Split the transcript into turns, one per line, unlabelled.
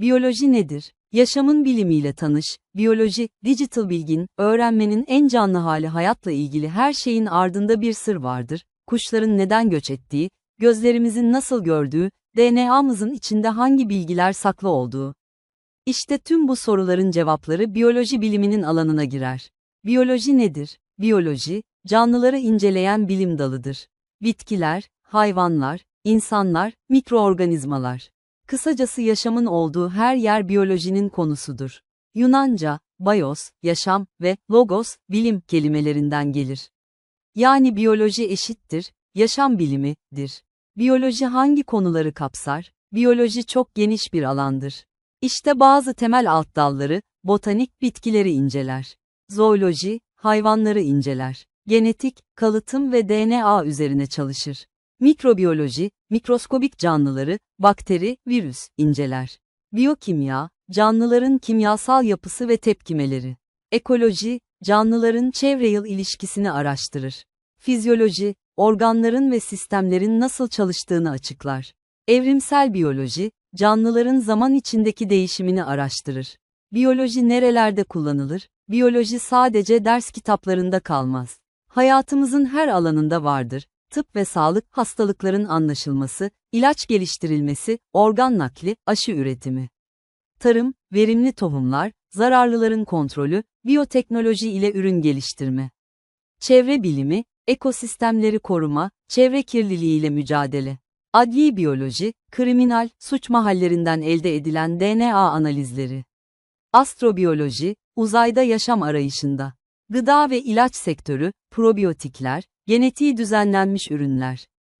Biyoloji nedir? Yaşamın bilimiyle tanış. Biyoloji, digital bilgin, öğrenmenin en canlı hali hayatla ilgili her şeyin ardında bir sır vardır. Kuşların neden göç ettiği, gözlerimizin nasıl gördüğü, DNA'mızın içinde hangi bilgiler saklı olduğu. İşte tüm bu soruların cevapları biyoloji biliminin alanına girer. Biyoloji nedir? Biyoloji, canlıları inceleyen bilim dalıdır. Bitkiler, hayvanlar, insanlar, mikroorganizmalar. Kısacası yaşamın olduğu her yer biyolojinin konusudur. Yunanca, bios, yaşam ve logos, bilim kelimelerinden gelir. Yani biyoloji eşittir, yaşam bilimidir. Biyoloji hangi konuları kapsar? Biyoloji çok geniş bir alandır. İşte bazı temel alt dalları, botanik bitkileri inceler. Zooloji, hayvanları inceler. Genetik, kalıtım ve DNA üzerine çalışır. Mikrobiyoloji, mikroskobik canlıları, bakteri, virüs inceler. Biyokimya, canlıların kimyasal yapısı ve tepkimeleri. Ekoloji, canlıların çevre-yıl ilişkisini araştırır. Fizyoloji, organların ve sistemlerin nasıl çalıştığını açıklar. Evrimsel biyoloji, canlıların zaman içindeki değişimini araştırır. Biyoloji nerelerde kullanılır? Biyoloji sadece ders kitaplarında kalmaz. Hayatımızın her alanında vardır. Tıp ve sağlık, hastalıkların anlaşılması, ilaç geliştirilmesi, organ nakli, aşı üretimi. Tarım, verimli tohumlar, zararlıların kontrolü, biyoteknoloji ile ürün geliştirme. Çevre bilimi, ekosistemleri koruma, çevre kirliliği ile mücadele. Adli biyoloji, kriminal, suç mahallerinden elde edilen DNA analizleri. Astrobiyoloji, uzayda yaşam arayışında. Gıda ve ilaç sektörü, probiyotikler, genetiği düzenlenmiş ürünler.